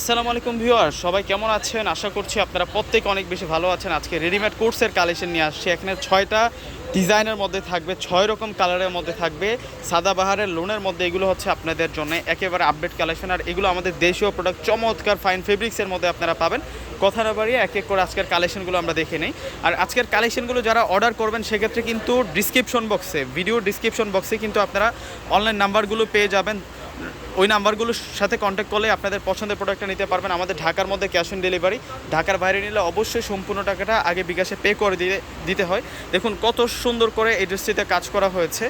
আসসালামু আলাইকুম ভিউয়ার, সবাই কেমন আছেন? আশা করছি আপনারা প্রত্যেক অনেক বেশি ভালো আছেন। আজকে রেডিমেড কোর্সের কালেকশন নিয়ে আসছি। এখানে ছয়টা ডিজাইনের মধ্যে থাকবে, ছয় রকম কালারের মধ্যে থাকবে। সাদা বাহারের লোনের মধ্যে এগুলো হচ্ছে আপনাদের জন্য একেবারে আপডেট কালেকশন আর এগুলো আমাদের দেশীয় প্রোডাক্ট চমৎকার ফাইন ফেব্রিক্সের মধ্যে আপনারা পাবেন। কথা না বাড়িয়ে এক এক করে আজকের কালেকশনগুলো আমরা দেখে নিই। আর আজকের কালেকশনগুলো যারা অর্ডার করবেন, সেক্ষেত্রে কিন্তু ডিসক্রিপশন বক্সে ভিডিও ডিসক্রিপশন বক্সে কিন্তু আপনারা অনলাইন নাম্বারগুলো পেয়ে যাবেন। ওই নাম্বারগুলোর সাথে কন্ট্যাক্ট করলে আপনাদের পছন্দের প্রোডাক্টটা নিতে পারবেন। আমাদের ঢাকার মধ্যে ক্যাশ অন ডেলিভারি ঢাকার বাইরে নিলে অবশ্যই সম্পূর্ণ টাকাটা আগে বিকাশে পে করে দিয়ে দিতে হয়। দেখুন কত সুন্দর করে এই ড্রেসটিতে কাজ করা হয়েছে।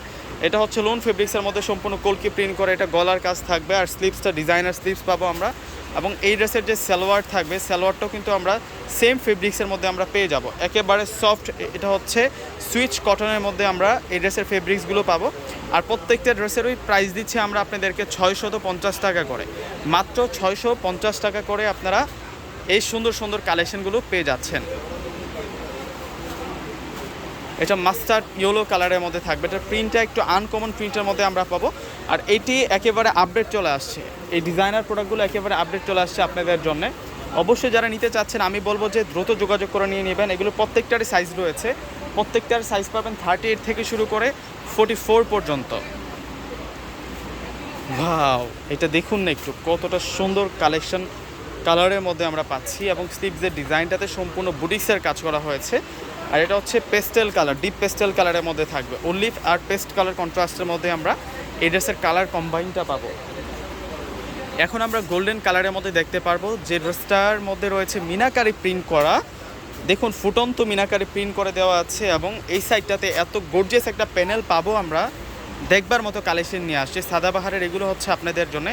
এটা হচ্ছে লোন ফেব্রিক্সের মধ্যে সম্পূর্ণ কলকি প্রিন্ট করে, এটা গলার কাজ থাকবে আর স্লিপসটা ডিজাইনার স্লিপস পাবো আমরা। এবং এই ড্রেসের যে সালোয়ার থাকবে সালোয়ারটাও কিন্তু আমরা সেম ফেব্রিক্সের মধ্যে আমরা পেয়ে যাব। একেবারে সফট এটা হচ্ছে সুইচ কটনের মধ্যে আমরা এই ড্রেসের ফেব্রিক্সগুলো পাবো। আর প্রত্যেকটা ড্রেসেরই প্রাইস দিচ্ছি আমরা আপনাদেরকে ছয়শত পঞ্চাশ টাকা করে। মাত্র ছয়শো পঞ্চাশ টাকা করে আপনারা এই সুন্দর সুন্দর কালেকশনগুলো পেয়ে যাচ্ছেন। এটা মাস্টার্ড ইয়েলো কালারের মধ্যে থাকবে। এটার প্রিন্টটা একটু আনকমন প্রিন্টের মধ্যে আমরা পাবো। আর এটি একেবারে আপডেট চলে আসছে। এই ডিজাইনার প্রোডাক্টগুলো একেবারে আপডেট চলে আসছে আপনাদের জন্য। অবশ্যই যারা নিতে চাচ্ছেন, আমি বলব যে দ্রুত যোগাযোগ করে নিয়ে নেবেন। এগুলো প্রত্যেকটারই সাইজ রয়েছে। প্রত্যেকটার সাইজ পাবেন থার্টি এইট থেকে শুরু করে ফোর্টি ফোর পর্যন্ত। ভাও এটা দেখুন না একটু, কতটা সুন্দর কালেকশন কালারের মধ্যে আমরা পাচ্ছি এবং স্লিভসের ডিজাইনটাতে সম্পূর্ণ বুটিক্সের কাজ করা হয়েছে। আর এটা হচ্ছে পেস্টেল কালার ডিপ পেস্টেল কালারের মধ্যে থাকবে। অলিভ আর পেস্ট কালার কন্ট্রাস্টের মধ্যে আমরা এই ড্রেসের কালার কম্বাইনটা পাবো। এখন আমরা গোল্ডেন কালারের মধ্যে দেখতে পারব, যে ড্রেসটার মধ্যে রয়েছে মিনাকারি প্রিন্ট করা দেখুন, ফুটন্ত মিনাকারে প্রিন্ট করে দেওয়া আছে এবং এই সাইডটাতে এত গর্জিয়াস একটা প্যানেল পাবো আমরা। দেখবার মতো কালেকশন নিয়ে আসছে। সাদাবাহারের এগুলো হচ্ছে আপনাদের জন্য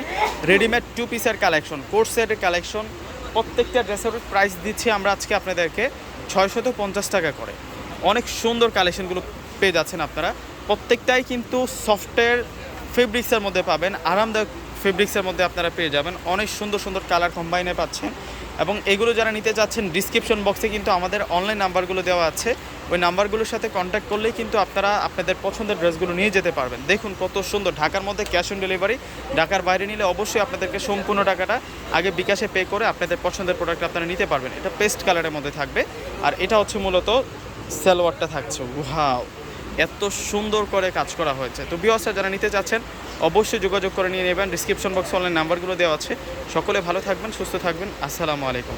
রেডিমেড টু পিসের কালেকশন কোর্সের কালেকশন প্রত্যেকটা ড্রেসের প্রাইস দিচ্ছি আমরা আজকে আপনাদেরকে ছয়শত পঞ্চাশ টাকা করে। অনেক সুন্দর কালেকশনগুলো পেয়ে যাচ্ছেন আপনারা। প্রত্যেকটাই কিন্তু সফটওয়্যার ফেব্রিক্সের মধ্যে পাবেন। আরামদায়ক ফেব্রিক্সের মধ্যে আপনারা পেয়ে যাবেন। অনেক সুন্দর সুন্দর কালার কম্বাইনে পাচ্ছেন। এবং এগুলো যারা নিতে চাচ্ছেন ডিসক্রিপশন বক্সে কিন্তু আমাদের অনলাইন নাম্বারগুলো দেওয়া আছে। ওই নাম্বারগুলোর সাথে কন্ট্যাক্ট করলেই কিন্তু আপনারা আপনাদের পছন্দের ড্রেসগুলো নিয়ে যেতে পারবেন। দেখুন কত সুন্দর, ঢাকার মধ্যে ক্যাশ অন ডেলিভারি ঢাকার বাইরে নিলে অবশ্যই আপনাদেরকে সম্পূর্ণ টাকাটা আগে বিকাশে পে করে আপনাদের পছন্দের প্রোডাক্ট আপনারা নিতে পারবেন। এটা পেস্ট কালারের মধ্যে থাকবে। আর এটা হচ্ছে মূলত সালোয়ারটা থাকছে। ওয়াও! এত সুন্দর করে কাজ করা হয়েছে। তো বিওয়াসটা যারা নিতে চাচ্ছেন অবশ্যই যোগাযোগ করে নিয়ে নেবেন। ডিসক্রিপশন বক্সে অনলাইন নাম্বারগুলো দেওয়া আছে। সকলে ভালো থাকবেন, সুস্থ থাকবেন। আসসালামু আলাইকুম।